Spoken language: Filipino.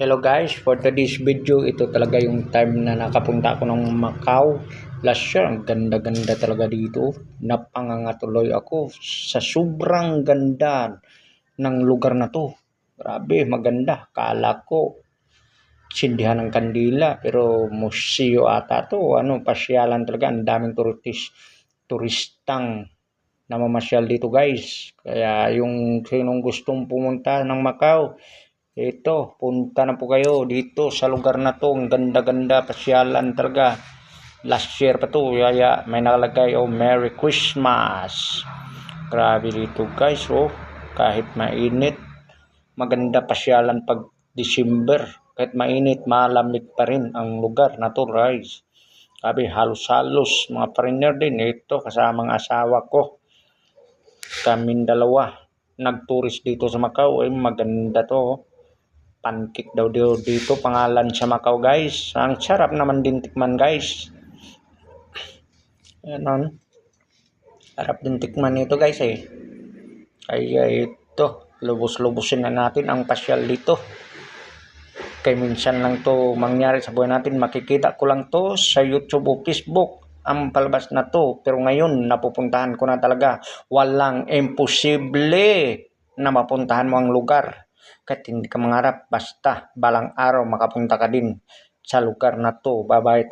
Hello guys, for today's video, ito talaga yung time na nakapunta ako ng Macau. Last year, ang ganda-ganda talaga dito. Napangangatuloy ako sa sobrang ganda ng lugar na to. Grabe, maganda. Kala ko, sindihan ng kandila, pero museo ata to. Ano, pasyalan talaga. Ang daming turistis, turistang namamasyal dito guys. Kaya yung sinong gustong pumunta ng Macau, ito, punta na po kayo dito sa lugar na to. Ang ganda-ganda, pasyalan talaga. Last year pa to, kaya may nakalagay, oh, Merry Christmas. Grabe dito guys, oh. Kahit mainit, maganda pasyalan pag December. Kahit mainit, malamig pa rin ang lugar na to guys. Sabi, halos-halos, mga foreigner din. Ito, kasama ang asawa ko. Kaming dalawa. Nag-tourist dito sa Macau. Ay, maganda to. oh pancake daw dito pangalan sa Macau guys. Ang sarap naman din tikman guys. Ayan sarap din tikman nito guys eh. Kaya ito. Lubos-lubusin na natin ang pasyal dito. Kay minsan lang to mangyari sa buhay natin. Makikita ko lang to sa YouTube o Facebook. Ang palabas na to. Pero ngayon napupuntahan ko na talaga. Walang imposible na mapuntahan mo ang lugar kahit hindi ka mangarap, basta balang araw makapunta ka din sa lugar na to. Bye-bye.